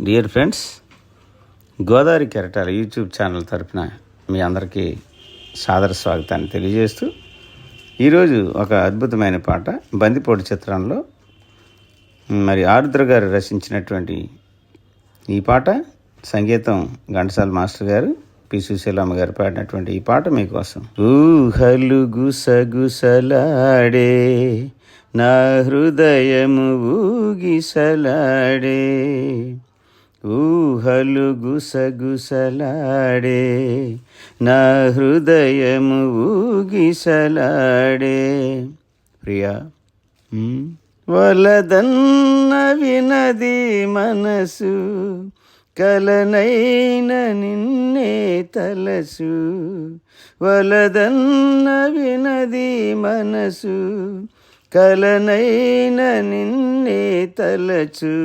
Dear friends Godavari కెరటాల YouTube channel తరఫున మీ అందరికీ సాదర స్వాగతాన్ని తెలియజేస్తూ ఈరోజు ఒక అద్భుతమైన పాట బందిపోటు చిత్రంలో మరి ఆరుద్ర గారు రచించినటువంటి ఈ పాట సంగీతం ఘంటసాల మాస్టర్ గారు పి. సుశీలమ్మ గారు పాడినటువంటి ఈ పాట మీకోసం. ఊహలు గుసగుసలాడే నా హృదయము ఊగిసలాడే ఊహలు గుసగుసలాడే నా హృదయము ఊగిసలాడే. ప్రియా వలదన్న వినది మనసు కలనైన నిన్నే తలసు. వలదన్న వినది మనసు కలనైన నిన్నే తలచు.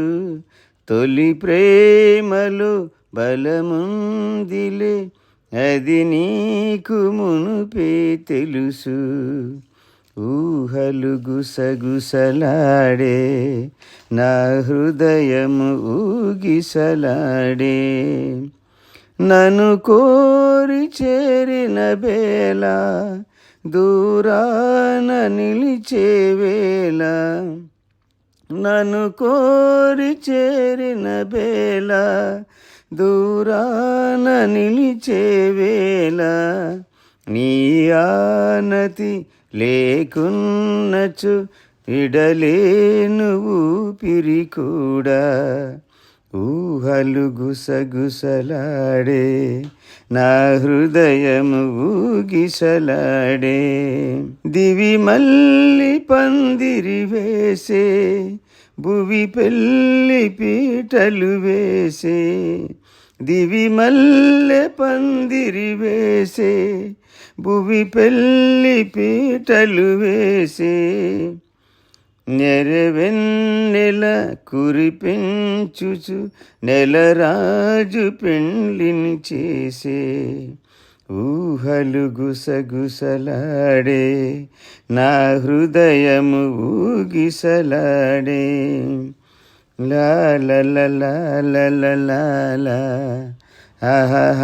తొలి ప్రేమలో బలముందిలే. అది నీకు మునుపే తెలుసు. ఊహలు గుసగుసలాడే నా హృదయము ఊగిసలాడే. నన్ను కోరి చేరిన వేళ దూరాన నిలిచే వేళ నన్ను కోరి చేరిన బేళ దూరాన నిలిచే వేళ నీ ఆనతి లేకున్నచు ఇడలేను ఊపిరి కూడా. ఊహలు గుసగుసలాడే నా హృదయము ఊగిసలాడే. దివి మల్లి పందిరి వేసే భువి పెళ్ళి పీటలు వేసే. దివి మల్లె పందిరి వేసే భువి పెళ్ళి పీటలు వేసే. నెరవెన్నెల కురిపించుచు నెలరాజు పెండ్లిని చేసే ఊహలు గుసగుసలాడే నా హృదయము ఊగిసలాడే. లాల ఆహా